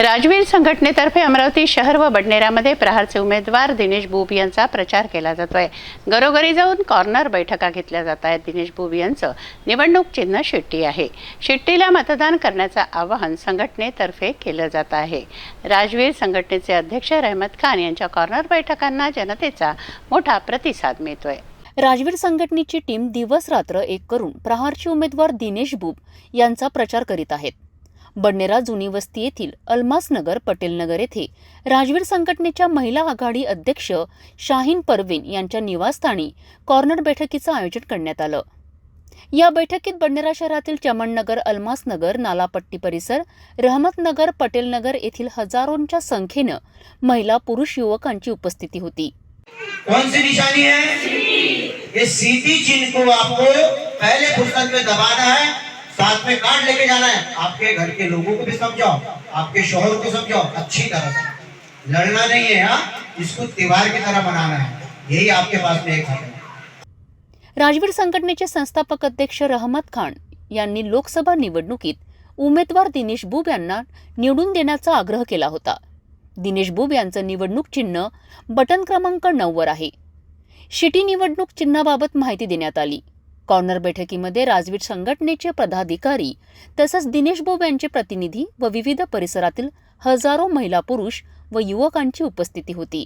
राजवीर संघटनेतर्फे अमरावती शहर व बडनेरामध्ये प्रहारचे उमेदवार दिनेश बुब यांचा प्रचार केला जातोय. घरोघरी जाऊन कॉर्नर बैठका घेतल्या जात आहेत. दिनेश बुब यांचं निवडणूक चिन्ह शिट्टी आहे. शिट्टीला मतदान करण्याचं आवाहन संघटनेतर्फे केलं जात आहे. राजवीर संघटनेचे अध्यक्ष रहमत खान यांच्या कॉर्नर बैठकांना जनतेचा मोठा प्रतिसाद मिळतोय. राजवीर संघटनेची टीम दिवस रात्र एक करून प्रहारचे उमेदवार दिनेश बुब यांचा प्रचार करीत आहेत. बडनेरा जुनी वस्ती येथील अल्मासनगर पटेलनगर येथे राजवीर संघटनेच्या महिला आघाडी अध्यक्ष शाहीन परवीन यांच्या निवासस्थानी कॉर्नर बैठकीचं आयोजन करण्यात आलं. या बैठकीत बडनेरा शहरातील चमननगर अल्मासनगर नालापट्टी परिसर रहमतनगर पटेलनगर येथील हजारोंच्या संख्येनं महिला पुरुष युवकांची उपस्थिती होती. कौन सी निशानी है? ये सीटी चिन्ह को आपको पहले पुस्तक में दबाना है में कार्ड लेके जाना है। आपके घर के लोगों को भी समझाओ आपके शोहर को समझाओ अच्छी तरह से। लड़ना नहीं है हाँ इसको त्योहार की तरह मनाना है। यही आपके पास में एक हक है। राजवीर संघटनेचे संस्थापक अध्यक्ष रहमत खान यांनी लोकसभा निवडणुकीत उमेदवार दिनेश बुब यांना निवडून देण्याचा आग्रह केला होता. दिनेश बुब यांचं निवडणूक चिन्ह बटन क्रमांक नऊवर आहे. शिटी निवडणूक चिन्हाबाबत माहिती देण्यात आली. कॉर्नर बैठकीमध्ये राजवीर संघटनेचे पदाधिकारी तसंच दिनेश बोब यांचे प्रतिनिधी व विविध परिसरातील हजारो महिला पुरुष व युवकांची उपस्थिती होती.